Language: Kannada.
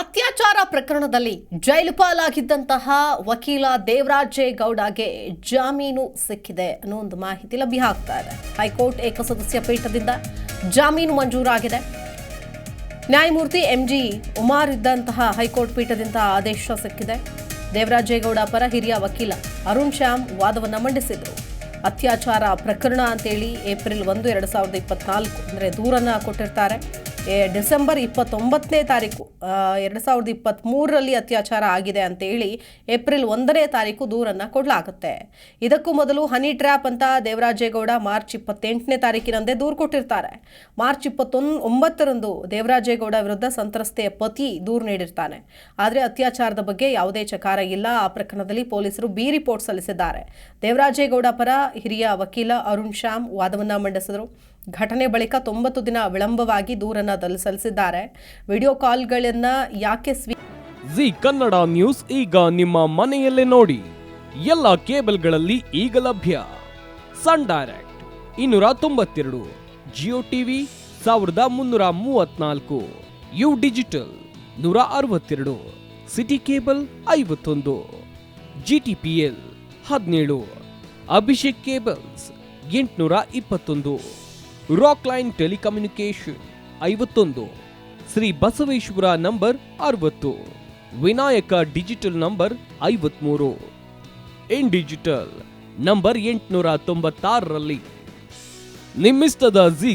ಅತ್ಯಾಚಾರ ಪ್ರಕರಣದಲ್ಲಿ ಜೈಲು ಪಾಲಾಗಿದ್ದಂತಹ ವಕೀಲ ದೇವರಾಜೇಗೌಡಗೆ ಜಾಮೀನು ಸಿಕ್ಕಿದೆ ಅನ್ನೋ ಒಂದು ಮಾಹಿತಿ ಲಭ್ಯ ಆಗ್ತಾ ಇದೆ. ಹೈಕೋರ್ಟ್ ಏಕಸದಸ್ಯ ಪೀಠದಿಂದ ಜಾಮೀನು ಮಂಜೂರಾಗಿದೆ. ನ್ಯಾಯಮೂರ್ತಿ ಎಂಜಿ ಉಮಾರ್ ಇದ್ದಂತಹ ಹೈಕೋರ್ಟ್ ಪೀಠದಿಂದ ಆದೇಶ ಸಿಕ್ಕಿದೆ. ದೇವರಾಜೇಗೌಡ ಪರ ಹಿರಿಯ ವಕೀಲ ಅರುಣ್ ಶ್ಯಾಮ್ ವಾದವನ್ನು ಮಂಡಿಸಿದರು. ಅತ್ಯಾಚಾರ ಪ್ರಕರಣ ಅಂತೇಳಿ ಏಪ್ರಿಲ್ ಒಂದು, ಎರಡು ಸಾವಿರದ ಇಪ್ಪತ್ನಾಲ್ಕು, ಅಂದರೆ ದೂರನ್ನು ಕೊಟ್ಟಿರ್ತಾರೆ. ಡಿಸೆಂಬರ್ ಇಪ್ಪತ್ತೊಂಬತ್ತನೇ ತಾರೀಕು ಎರಡು ಸಾವಿರದ ಇಪ್ಪತ್ತ್ಮೂರರಲ್ಲಿ ಅತ್ಯಾಚಾರ ಆಗಿದೆ ಅಂತೇಳಿ ಏಪ್ರಿಲ್ ಒಂದನೇ ತಾರೀಕು ದೂರನ್ನು ಕೊಡಲಾಗುತ್ತೆ. ಇದಕ್ಕೂ ಮೊದಲು ಹನಿ ಟ್ರ್ಯಾಪ್ ಅಂತ ದೇವರಾಜೇಗೌಡ ಮಾರ್ಚ್ ಇಪ್ಪತ್ತೆಂಟನೇ ತಾರೀಕಿನಂದೇ ದೂರು ಕೊಟ್ಟಿರ್ತಾರೆ. ಮಾರ್ಚ್ ಇಪ್ಪತ್ತೊಂದು ಒಂಬತ್ತರಂದು ದೇವರಾಜೇಗೌಡ ವಿರುದ್ಧ ಸಂತ್ರಸ್ತೆಯ ಪತಿ ದೂರು ನೀಡಿರ್ತಾನೆ. ಆದರೆ ಅತ್ಯಾಚಾರದ ಬಗ್ಗೆ ಯಾವುದೇ ಚಕಾರ ಇಲ್ಲ. ಆ ಪ್ರಕರಣದಲ್ಲಿ ಪೊಲೀಸರು ಬಿ ರಿಪೋರ್ಟ್ ಸಲ್ಲಿಸಿದ್ದಾರೆ. ದೇವರಾಜೇಗೌಡ ಪರ ಹಿರಿಯ ವಕೀಲ ಅರುಣ್ ಶ್ಯಾಮ್ ವಾದವನ್ನು ಮಂಡಿಸಿದರು. ಘಟನೆ ಬಳಿಕ ತೊಂಬತ್ತು ದಿನ ವಿಳಂಬವಾಗಿ ದೂರನ್ನ ಸಲ್ಲಿಸಿದ್ದಾರೆ ವಿಡಿಯೋ ಕಾಲ್ಗಳನ್ನ ಯಾಕೆ ಸ್ವೀ ಜಿ ಕನ್ನಡ ನ್ಯೂಸ್ ಈಗ ನಿಮ್ಮ ಮನೆಯಲ್ಲೇ ನೋಡಿ. ಎಲ್ಲ ಕೇಬಲ್ಗಳಲ್ಲಿ ಈಗ ಲಭ್ಯ. ಸನ್ ಡೈರೆಕ್ಟ್ ಇನ್ನೂರ ತೊಂಬತ್ತೆರಡು, ಜಿಯೋ ಟಿವಿ ಸಾವಿರದ ಮುನ್ನೂರ ಮೂವತ್ನಾಲ್ಕು ಯು ಡಿಜಿಟಲ್ ನೂರ ಅರವತ್ತೆರಡು, ಸಿಟಿ ಕೇಬಲ್ ಐವತ್ತೊಂದು ಜಿ ಟಿ ಪಿ ಎಲ್ ಹದಿನೇಳು, ಅಭಿಷೇಕ್ ಕೇಬಲ್ಸ್ ಎಂಟುನೂರ ಇಪ್ಪತ್ತೊಂದು. ರಾಕ್ ಲೈನ್ ಟೆಲಿಕಮ್ಯುನಿಕೇಶನ್ ಐವತ್ತೊಂದು. ಶ್ರೀ ಬಸವೇಶ್ವರ ನಂಬರ್ ಅರವತ್ತು. ವಿನಾಯಕ ಡಿಜಿಟಲ್ ನಂಬರ್ ಐವತ್ಮೂರು. ಇನ್ ಡಿಜಿಟಲ್, ನಂಬರ್ ಎಂಟುನೂರ ತೊಂಬತ್ತಾರರಲ್ಲಿ. ನಿಮ್ಮಿಸ್ತದ ಜಿ